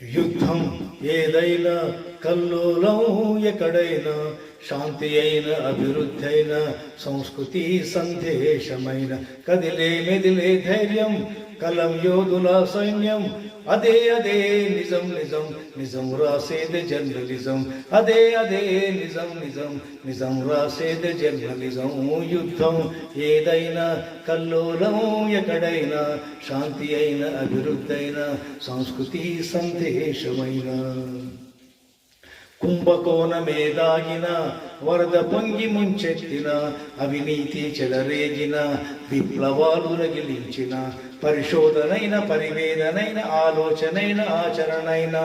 యుద్ధం ఏదైనా కల్లోలం ఎక్కడైనా శాంతి అయిన అభివృద్ధి అయిన సంస్కృతి సందేశమైన కదిలే మెదిలే ధైర్యం కలం యోధుల సైన్యం. అదే అదే నిజం నిజం నిజం రాసేది జర్నలిజం. అదే అదే నిజం నిజం నిజం రాసేది జర్నలిజం. యుద్ధం ఏదైనా కల్లోలం ఎక్కడైనా శాంతి అయిన అభివృద్ధి అయిన సంస్కృతి సందేశమైన. కుంభకోణ మేదాగిన వరద పొంగి ముంచెత్తిన అవినీతి చెలరేగిన విప్లవాలు రగిలించిన పరిశోధనైన పరివేదనైన ఆలోచనైన ఆచరణైన.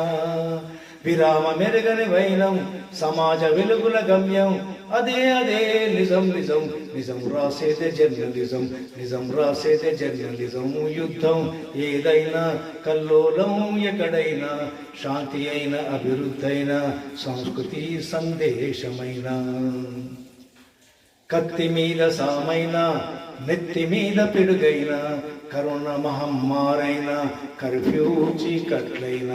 విరామ మెరుగని వైనం సమాజ వెలుగుల గమ్యం. అదే అదే నిజం నిజం నిజం రాసేదే జర్నలిజం నిజం రాసేదే జర్నలిజం యుద్ధం. ఏదైనా కల్లోలం ఎక్కడైనా శాంతి అయిన అభివృద్ధి అయిన సంస్కృతి సందేశమైన. కత్తి మీద సామైనా నెత్తి మీద పిడుగైన కరోనా మహమ్మారైన కర్ఫ్యూ చీకట్లైన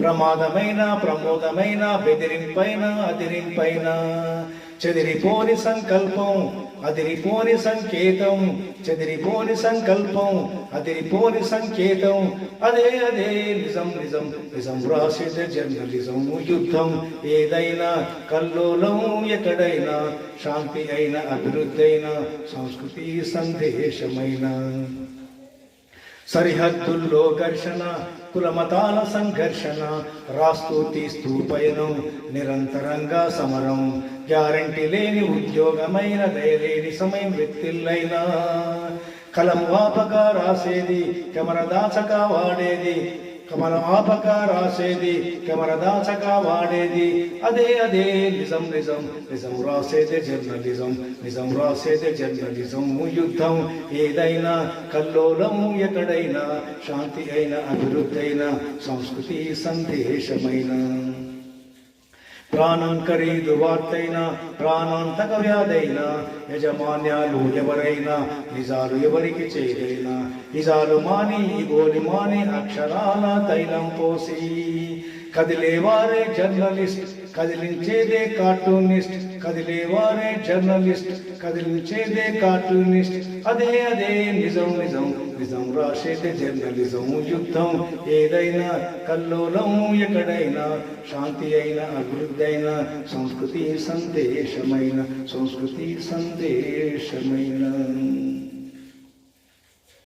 ప్రమాదమైన ప్రమోదమైన బెదిరింపైన అదిరింపైన చెదిరిపోని సంకల్పం అదిరిపోని సంకేతం. చెదిరిపోని సంకల్పం అదిరిపోని సంకేతం. అదే అదే నిజం నిజం నిజం రాసేది జర్నలిజం యుద్ధం. ఏదైనా కల్లోలం ఎక్కడైనా శాంతి అయిన అభివృద్ధి అయిన సంస్కృతి సందేశమైన. సరిహద్దుల్లో ఘర్షణ కులమతాల సంఘర్షణ రాస్తూ తీస్తూ పయనం నిరంతరంగా సమరం గ్యారంటీ లేని ఉద్యోగమైన దయలేని సమయం వ్యక్తిల్లైనా. కలం వాపక రాసేది కెమర దాచగా వాడేది కమల ఆపక రాసేది కెమెర దాచక వాడేది అదే అదే నిజం నిజం నిజం రాసేదే జర్నలిజం నిజం రాసేదే జర్నలిజం యుద్ధం. ఏదైనా కల్లోలం ఎక్కడైనా శాంతి అయిన అభివృద్ధి అయిన సంస్కృతి సందేశమైన. ప్రాణం ఖరీదు వార్తైనా ప్రాణాంతక వ్యాధైనా యజమాన్యాలు ఎవరైనా నిజాలు ఎవరికి చేరైనా నిజాలు మాని గోలి మాని అక్షరాల తైలం పోసి కదిలేవారే జర్నలిస్ట్ కదిలించేదే కార్టూనిస్ట్ కదిలేవారే జర్నలిస్ట్ కదిలించేదే కార్టూనిస్ట్. అదే అదే నిజం నిజం నిజం రాసేదే జర్నలిజం యుద్ధం. ఏదైనా కల్లోలం ఎక్కడైనా శాంతి అయిన అభివృద్ధి అయిన సంస్కృతి సందేశమైన సంస్కృతి సందేశమైన.